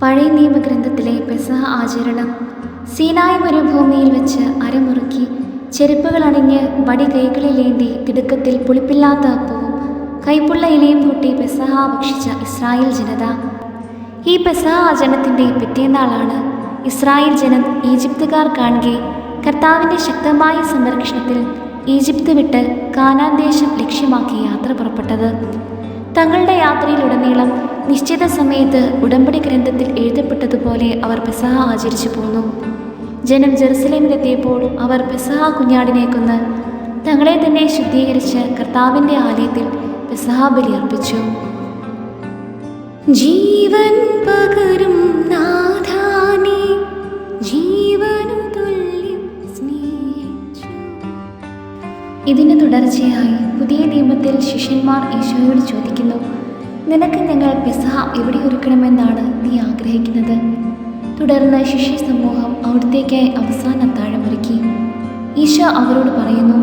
പഴയ നിയമഗ്രന്ഥത്തിലെ പെസഹ ആചരണം സീനായ മരുഭൂമിയിൽ വെച്ച് അരമുറുക്കി ചെരുപ്പുകൾ അണിഞ്ഞ് വടി കൈകളിലേന്തി തിടുക്കത്തിൽ പുളിപ്പില്ലാത്ത അപ്പവും കൈപ്പുള്ള ഇലയും കൂട്ടി പെസഹ ഭക്ഷിച്ച ഇസ്രായേൽ ജനത. ഈ പെസഹ ആചരണത്തിന്റെ പിറ്റേന്നാളാണ് ഇസ്രായേൽ ജനം ഈജിപ്തുകാർ കാണുകെ കർത്താവിന്റെ ശക്തമായ സംരക്ഷണത്തിൽ ഈജിപ്ത് വിട്ട് കാനാൻ ദേശം ലക്ഷ്യമാക്കി യാത്ര പുറപ്പെട്ടത്. തങ്ങളുടെ യാത്രയിലുടനീളം നിശ്ചിത സമയത്ത് ഉടമ്പടി ഗ്രന്ഥത്തിൽ എഴുതപ്പെട്ടതുപോലെ അവർ പെസഹ ആചരിച്ചു പോന്നു. ജനം ജെറുസലേമിലെത്തിയപ്പോൾ അവർ പെസഹ കുഞ്ഞാടിനെ കൊന്ന് തങ്ങളെ തന്നെ ശുദ്ധീകരിച്ച് കർത്താവിന്റെ ആലയത്തിൽ പെസഹ ബലി അർപ്പിച്ചു. ജീവൻ പകരും ജീവനു ഇതിന് തുടർച്ചയായി പുതിയ നിയമത്തിൽ ശിഷ്യന്മാർ ഈശോയോട് ചോദിക്കുന്നു നിനക്ക് ഞങ്ങൾ പെസഹ എവിടെ ഒരുക്കണമെന്നാണ് നീ ആഗ്രഹിക്കുന്നത്? തുടർന്ന് ശിഷ്യ സമൂഹം അവിടത്തേക്കായി അവസാന അത്താഴമൊരുക്കി ഈശോ അവരോട് പറയുന്നു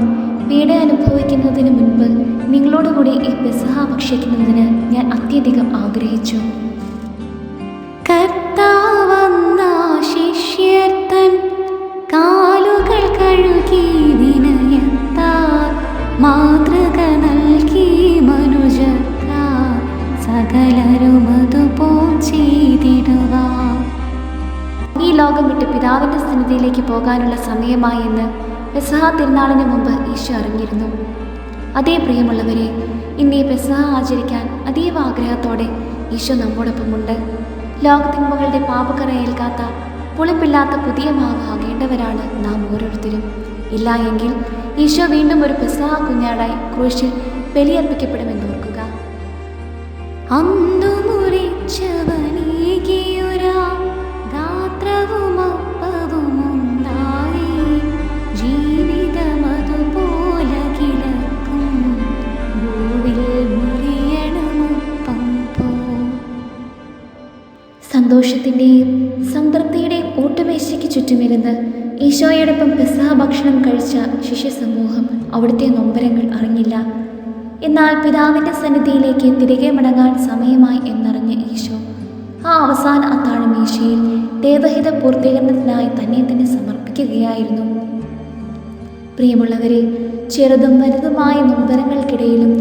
പീഡ അനുഭവിക്കുന്നതിന് മുൻപ് നിങ്ങളോടുകൂടി ഈ പെസഹ ഭക്ഷിക്കുന്നതിന് ഞാൻ അത്യധികം ആഗ്രഹിച്ചു. ഈ ലോകം വിട്ട് പിതാവിന്റെ സന്നിധിയിലേക്ക് പോകാനുള്ള സമയമായി എന്ന് പെസഹ തിരുനാളിന് മുമ്പ് ഈശോ അറിഞ്ഞിരുന്നു. അതേ പ്രിയമുള്ളവരെ ഇന്ന് ഈ പെസഹ ആചരിക്കാൻ അതീവ ആഗ്രഹത്തോടെ ഈശോ നമ്മോടൊപ്പമുണ്ട്. ലോകത്തിന്മകളുടെ പാപക്കറയേൽക്കാത്ത പുളിപ്പില്ലാത്ത പുതിയ മാവ് ആകേണ്ടവരാണ് നാം ഓരോരുത്തരും. ഇല്ല എങ്കിൽ ഈശോ വീണ്ടും ഒരു പെസഹ കുഞ്ഞാടായി ക്രൂശിൽ ബലിയർപ്പിക്കപ്പെടുമെന്ന് ഓർക്കുക സന്തോഷത്തിന്റെയും സംതൃപ്തിയുടെയും ഓട്ടുമേശയ്ക്ക് ചുറ്റുമിരുന്ന് ഈശോയോടൊപ്പം പെസഹ ഭക്ഷണം കഴിച്ച ശിഷ്യസമൂഹം അവിടുത്തെ നൊമ്പരങ്ങൾ അറിഞ്ഞില്ല. എന്നാൽ പിതാവിന്റെ സന്നിധിയിലേക്ക് തിരികെ മടങ്ങാൻ സമയമായി എന്നറിഞ്ഞ ഈശോ ആ അവസാന അത്താഴം മീശയിൽ ദേവഹിത പൂർത്തീകരണത്തിനായി തന്നെ തന്നെ സമർപ്പിക്കുകയായിരുന്നു. പ്രിയമുള്ളവരെ ചെറുതും വലുതുമായ നൊമ്പരങ്ങൾക്കിടയിലും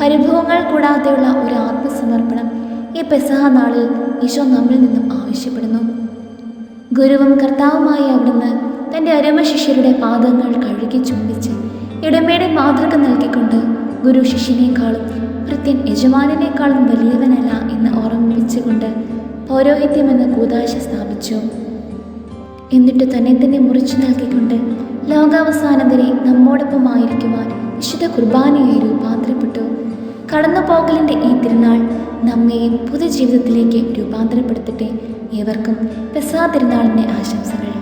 പരിഭവങ്ങൾ കൂടാതെയുള്ള ഒരു ആത്മസമർപ്പണം ഈ പെസഹ നാളിൽ ഈശോ നമ്മിൽ നിന്നും ആവശ്യപ്പെടുന്നു. ഗുരുവും കർത്താവുമായി അവിടുന്ന് തന്റെ അരുമ ശിഷ്യരുടെ പാദങ്ങൾ കഴുകി ചുംബിച്ച് ഇടമേടെ മാതൃക നൽകിക്കൊണ്ട് ഗുരു ശിഷ്യനേക്കാളും ഭൃത്യൻ യജമാനേക്കാളും വലിയവനല്ല എന്ന് ഓർമ്മിപ്പിച്ചുകൊണ്ട് പൗരോഹിത്യമെന്ന കൂതാശ സ്ഥാപിച്ചു. എന്നിട്ട് തന്നെ തന്നെ മുറിച്ചു നൽകിക്കൊണ്ട് ലോകാവസാനം വരെ നമ്മോടൊപ്പമായിരിക്കുവാൻ വിശുദ്ധ കുർബാനയായി രൂപാന്തരപ്പെട്ടു. കടന്നുപോകലിന്റെ ഈ തിരുനാൾ നമ്മെയും പുതുജീവിതത്തിലേക്ക് രൂപാന്തരപ്പെടുത്തട്ടെ. ഏവർക്കും പെസാ തിരുനാളിന്റെ ആശംസകൾ.